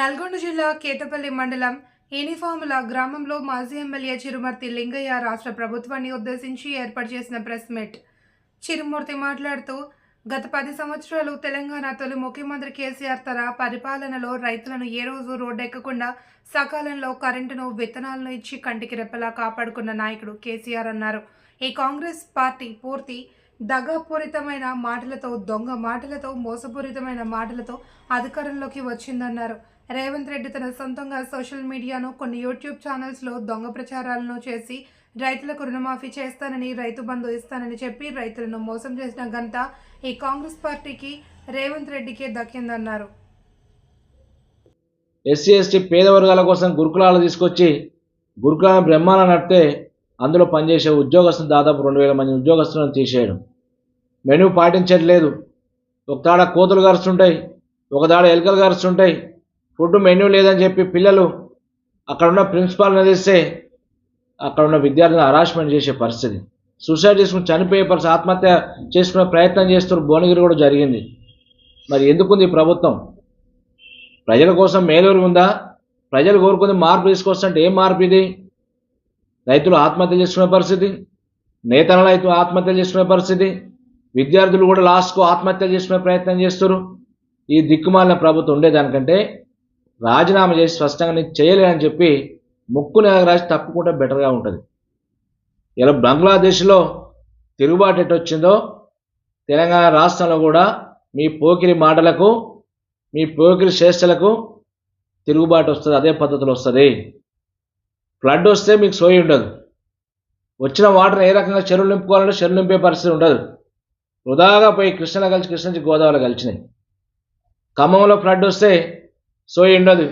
నల్గొండ జిల్లా కేతపల్లి మండలం యూనిఫాముల గ్రామంలో మాజీ ఎమ్మెల్యే చిరుమర్తి లింగయ్య రాష్ట్ర ప్రభుత్వాన్ని ఉద్దేశించి ఏర్పాటు చేసిన ప్రెస్ మీట్. చిరుమూర్తి మాట్లాడుతూ గత పది సంవత్సరాలు తెలంగాణ తొలి ముఖ్యమంత్రి కేసీఆర్ తన పరిపాలనలో రైతులను ఏ రోజు రోడ్డెక్కకుండా సకాలంలో కరెంటును విత్తనాలను ఇచ్చి కంటికి రెప్పలా కాపాడుకున్న నాయకుడు కేసీఆర్ అన్నారు. ఈ కాంగ్రెస్ పార్టీ పూర్తి దగాపూరితమైన మాటలతో దొంగ మాటలతో మోసపూరితమైన మాటలతో అధికారంలోకి వచ్చిందన్నారు. రేవంత్ రెడ్డి తన సొంతంగా సోషల్ మీడియాను కొన్ని యూట్యూబ్ ఛానల్స్లో దొంగ ప్రచారాలను చేసి రైతులకు రుణమాఫీ చేస్తానని రైతు బంధు ఇస్తానని చెప్పి రైతులను మోసం చేసిన ఘనత ఈ కాంగ్రెస్ పార్టీకి రేవంత్ రెడ్డికే దక్కిందన్నారు. ఎస్సీ ఎస్టీ పేద వర్గాల కోసం గురుకులాలు తీసుకొచ్చి గురుకులాలను బ్రహ్మాండ నడితే అందులో పనిచేసే ఉద్యోగస్తులు దాదాపు రెండు వేల మంది ఉద్యోగస్తులను తీసేయడం. మెనూ పాటించట్లేదు. ఒకదాడ కోతులు గరుస్తుంటాయి ఒక దాడ ఎలుకలు గరుస్తుంటాయి ఫుడ్ మెన్యూ లేదని చెప్పి పిల్లలు అక్కడున్న ప్రిన్సిపాల్ని ప్రిన్సిపాల్ నిలిస్తే అక్కడ ఉన్న విద్యార్థులను హరాస్మెంట్ చేసే పరిస్థితి. సూసైడ్ చేసుకుని చనిపోయే పరిస్థితి ఆత్మహత్య చేసుకునే ప్రయత్నం చేస్తున్న భువనగిరి కూడా జరిగింది. మరి ఎందుకుంది ఈ ప్రభుత్వం? ప్రజల కోసం మేలూరు ఉందా? ప్రజలు కోరుకుంది మార్పు తీసుకొస్తుంటే ఏం మార్పు ఇది? రైతులు ఆత్మహత్య చేసుకునే పరిస్థితి నేతల రైతులు ఆత్మహత్యలు చేసుకునే పరిస్థితి విద్యార్థులు కూడా లాస్ట్కు ఆత్మహత్యలు చేసుకునే ప్రయత్నం చేస్తారు ఈ దిక్కుమాలిన ప్రభుత్వం ఉండేదానికంటే రాజీనామా చేసి స్పష్టంగా నేను చేయలేనని చెప్పి ముక్కు రాసి తప్పుకుంటే బెటర్గా ఉంటుంది. ఇలా బంగ్లాదేశ్లో తిరుగుబాటు ఎటు వచ్చిందో తెలంగాణ రాష్ట్రంలో కూడా మీ పోకిరి మాటలకు మీ పోకిరి చేష్టలకు తిరుగుబాటు వస్తుంది అదే పద్ధతిలో వస్తుంది. ఫ్లడ్ వస్తే మీకు సోయి ఉండదు. వచ్చిన వాటర్ ఏ రకంగా చెరువులు నింపుకోవాలంటే చెరువులు నింపే పరిస్థితి ఉండదు. వృధాగా పోయి కృష్ణలో కలిసి కృష్ణ నుంచి గోదావరిలో కలిసినాయి. ఖమ్మంలో ఫ్లడ్ వస్తే సో ఉండదు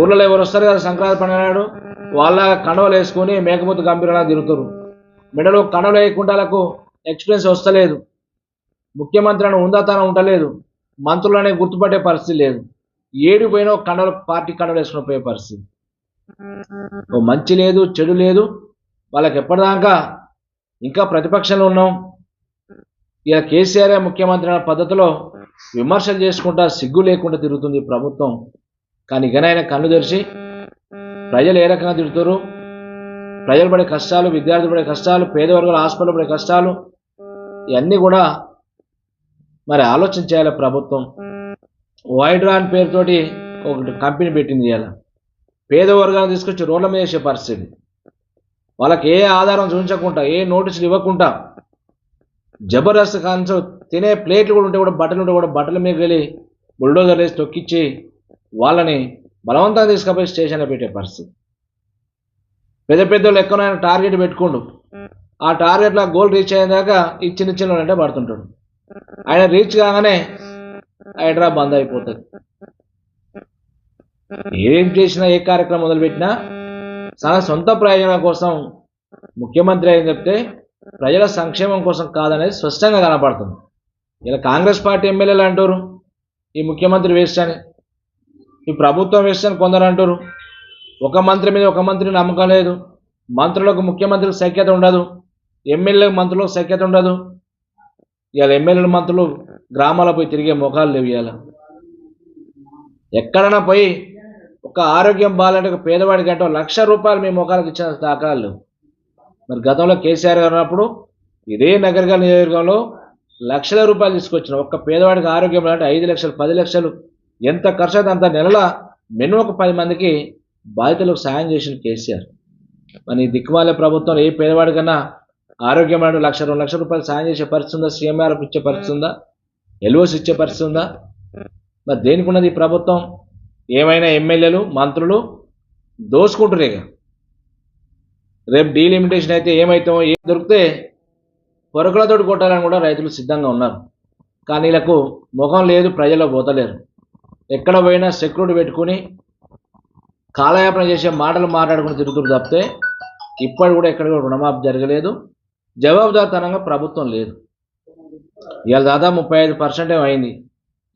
ఊర్లలో ఎవరు వస్తారు కదా సంక్రాంతి పండుగ నాడు? వాళ్ళ కండవలు వేసుకొని మేకపోతు గంభీరంగా తిరుగుతారు మెడలో కండవలు వేయకుండాలకు ఎక్స్పీరియన్స్ వస్తలేదు. ముఖ్యమంత్రి అని ఉందాతనం ఉండలేదు. మంత్రులనే గుర్తుపట్టే పరిస్థితి లేదు. ఏడిపోయినా ఒక కండలు పార్టీ కండలు వేసుకుని పోయే పరిస్థితి. ఓ మంచి లేదు చెడు లేదు. వాళ్ళకి ఎప్పటిదాకా ఇంకా ప్రతిపక్షంలో ఉన్నాం. ఇక కేసీఆర్ ముఖ్యమంత్రి అనే పద్ధతిలో విమర్శలు చేసుకుంటా సిగ్గు లేకుండా తిరుగుతుంది ప్రభుత్వం. కానీ ఇకనైనా కన్ను తెరిచి ప్రజలు ఏ రకంగా తిరుగుతారు? ప్రజలు పడే కష్టాలు విద్యార్థులు పడే కష్టాలు పేదవర్గాల హాస్పిటల్ పడే కష్టాలు ఇవన్నీ కూడా మరి ఆలోచన చేయాలి ప్రభుత్వం. వైడ్రా అని పేరుతోటి ఒక కంపెనీ పెట్టింది ఇవాళ. పేద వర్గాలను తీసుకొచ్చి రోడ్ల మీద వేసే పరిస్థితి. వాళ్ళకి ఏ ఆధారం చూపించకుండా ఏ నోటీసులు ఇవ్వకుండా జబర్దస్త్ కాన్సెప్ట్ తినే ప్లేట్లు కూడా ఉంటే కూడా బట్టలు ఉంటే కూడా బట్టల మీద వెళ్ళి బుల్డోజర్ వేసి తొక్కిచ్చి వాళ్ళని బలవంతంగా తీసుకుపోయి స్టేషన్లో పెట్టే పరిస్థితి. పెద్ద పెద్దోళ్ళు ఎక్కడైనా టార్గెట్ పెట్టుకోండు. ఆ టార్గెట్లో గోల్ రీచ్ అయ్యేదాకా ఈ చిన్న చిన్న అంటే పడుతుంటాడు. ఆయన రీచ్ కాగానే హైడ్రా బంద్ అయిపోతుంది. ఏం చేసినా ఏ కార్యక్రమం మొదలుపెట్టినా తన సొంత ప్రయోజనం కోసం ముఖ్యమంత్రి అని చెప్తే ప్రజల సంక్షేమం కోసం కాదనేది స్పష్టంగా కనపడుతుంది. ఇలా కాంగ్రెస్ పార్టీ ఎమ్మెల్యేలు అంటారు ఈ ముఖ్యమంత్రి వేస్ట్ అని ఈ ప్రభుత్వం వేస్ట్ అని కొందరు అంటారు. ఒక మంత్రి మీద ఒక మంత్రి నమ్మకం లేదు మంత్రులకు ముఖ్యమంత్రికి సఖ్యత ఉండదు ఎమ్మెల్యేలకు మంత్రులకు సఖ్యత ఉండదు. ఇవాళ ఎమ్మెల్యేలు మంత్రులు గ్రామాల్లో పోయి తిరిగే ముఖాలు లేవు ఇవాళ. ఎక్కడైనా పోయి ఒక ఆరోగ్యం బాగాలంటే ఒక పేదవాడికి అంటే లక్ష రూపాయలు మీ ముఖాలకు ఇచ్చిన దాఖలాలు మరి గతంలో కేసీఆర్ గారు ఉన్నప్పుడు ఇదే నగరగా నియోజకవర్గంలో లక్షల రూపాయలు తీసుకొచ్చిన ఒక్క పేదవాడికి ఆరోగ్యం అంటే ఐదు లక్షలు పది లక్షలు ఎంత ఖర్చు అయితే అంత నెలల మినిమం ఒక పది మందికి బాధితులకు సాయం చేసిన కేసీఆర్. మరి ఈ దిక్కుమాలే ప్రభుత్వం ఏ పేదవాడికన్నా ఆరోగ్యం అంటే లక్ష రెండు లక్షల రూపాయలు సాయం చేసే పరిస్థితి ఉందా? సీఎంఆర్ఎఫ్ ఇచ్చే పరిస్థితి ఉందా? ఎల్ఓసి ఇచ్చే పరిస్థితి ఉందా? మరి దేనికి ఉన్నది ఈ ప్రభుత్వం? ఏమైనా ఎమ్మెల్యేలు మంత్రులు దోసుకుంటారు ఇక రేపు డీలిమిటేషన్ అయితే ఏమవుతామో ఏం దొరికితే పొరకులతోటి కొట్టాలని కూడా రైతులు సిద్ధంగా ఉన్నారు. కానీ వీళ్ళకు ముఖం లేదు ప్రజల్లో పోతలేరు ఎక్కడ పోయినా సెక్యూరిటీ పెట్టుకుని కాలయాపన చేసే మాటలు మాట్లాడుకుని తిరుగుతున్నారు తప్పితే ఇప్పటి కూడా ఎక్కడ కూడా రుణమాఫీ జరగలేదు. జవాబుదారితనంగా ప్రభుత్వం లేదు. ఇవాళ దాదాపు ముప్పై ఐదు పర్సెంటే అయింది.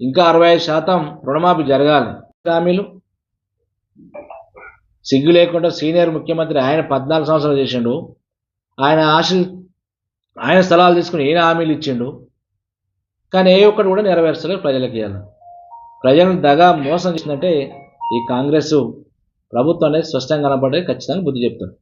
ఇంకా అరవై ఐదు శాతం రుణమాఫీ జరగాలి. హామీలు సిగ్గు లేకుండా సీనియర్ ముఖ్యమంత్రి ఆయన పద్నాలుగు సంవత్సరాలు చేసిండు. ఆయన ఆశలు ఆయన స్థలాలు తీసుకుని ఈయన హామీలు ఇచ్చిండు. కానీ ఏ ఒక్కటి కూడా నెరవేర్చలేదు ప్రజలకి ఇవ్వాలి ప్రజలను దగా మోసం చేసినట్టే ఈ కాంగ్రెస్ ప్రభుత్వం అనేది స్పష్టంగా కనపడే ఖచ్చితంగా బుద్ధి చెప్తారు